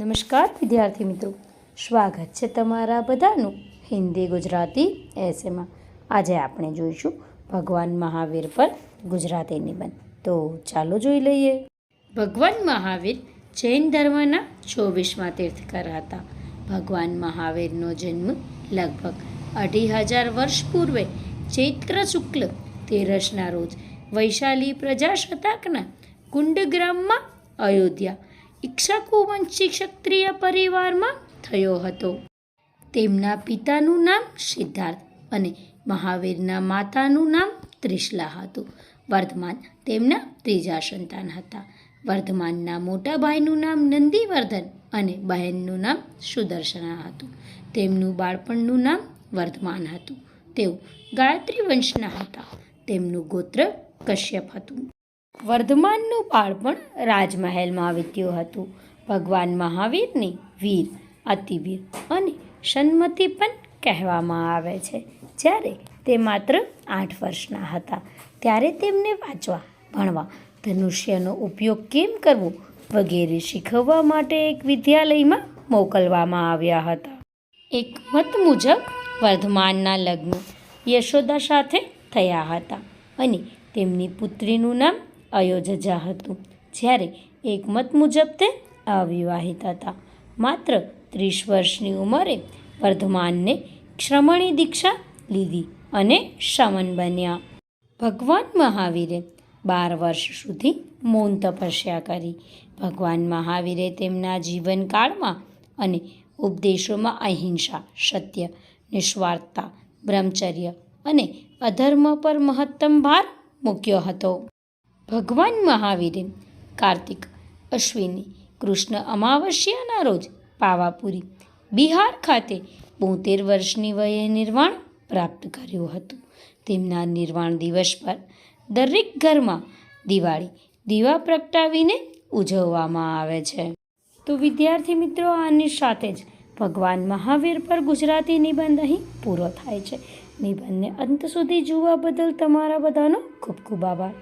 નમસ્કાર, વિદ્યાર્થી મિત્રો. સ્વાગત છે તમારા બધાનું હિન્દી ગુજરાતી એસેમાં આજે આપણે જોઈશું ભગવાન મહાવીર પર ગુજરાતી નિબંધ. તો ચાલો જોઈ લઈએ. ભગવાન મહાવીર જૈન ધર્મના ચોવીસમાં તીર્થકર હતા ભગવાન મહાવીરનો જન્મ લગભગ અઢી હજાર વર્ષ પૂર્વે ચૈત્ર શુક્લ તેરસના રોજ વૈશાલી પ્રજાસત્તાકના કુંડગ્રામમાં અયોધ્યા ઇક્ષાકુ વંશી ક્ષત્રિય પરિવારમાં થયો હતો. તેમના પિતાનું નામ સિદ્ધાર્થ અને મહાવીરના માતાનું નામ ત્રિશલા હતું. વર્ધમાન તેમના ત્રીજા સંતાન હતા. વર્ધમાનના મોટા ભાઈનું નામ નંદીવર્ધન અને બહેનનું નામ સુદર્શના હતું. તેમનું બાળપણનું નામ વર્ધમાન હતું. તેઓ ગાયત્રી વંશના હતા. તેમનું ગોત્ર કશ્યપ હતું. વર્ધમાનનું બાળપણ રાજમહેલમાં વીત્યું હતું. ભગવાન મહાવીરની વીર, અતિવીર અને સન્મતિ પણ કહેવામાં આવે છે. જ્યારે તે માત્ર આઠ વર્ષના હતા, ત્યારે તેમને વાંચવા, ભણવા, ધનુષ્યનો ઉપયોગ કેમ કરવો વગેરે શીખવવા માટે એક વિદ્યાલયમાં મોકલવામાં આવ્યા હતા. એક મત મુજબ, વર્ધમાનના લગ્ન યશોદા સાથે થયા હતા અને તેમની પુત્રીનું નામ અયોધ્યા હતું. જ્યારે એક મત મુજબ તે અવિવાહિત હતા. માત્ર ત્રીસ વર્ષની ઉંમરે વર્ધમાનને શ્રમણી દીક્ષા લીધી અને શમન બન્યા. ભગવાન મહાવીરે બાર વર્ષ સુધી મૌન તપસ્યા કરી. ભગવાન મહાવીરે તેમના જીવનકાળમાં અને ઉપદેશોમાં અહિંસા, સત્ય, નિસ્વાર્થતા, બ્રહ્મચર્ય અને અધર્મ પર મહત્તમ ભાર મૂક્યો હતો. ભગવાન મહાવીરે કાર્તિક અશ્વિની કૃષ્ણ અમાવસ્યાના રોજ પાવાપુરી બિહાર ખાતે બોતેર વર્ષની વયે નિર્વાણ પ્રાપ્ત કર્યું હતું. તેમના નિર્વાણ દિવસ પર દરેક ઘરમાં દિવાળી દીવા પ્રગટાવીને ઉજવવામાં આવે છે. તો વિદ્યાર્થી મિત્રો, આની સાથે જ ભગવાન મહાવીર પર ગુજરાતી નિબંધ અહીં પૂરો થાય છે. નિબંધને અંત સુધી જોવા બદલ તમારા બધાનો ખૂબ ખૂબ આભાર.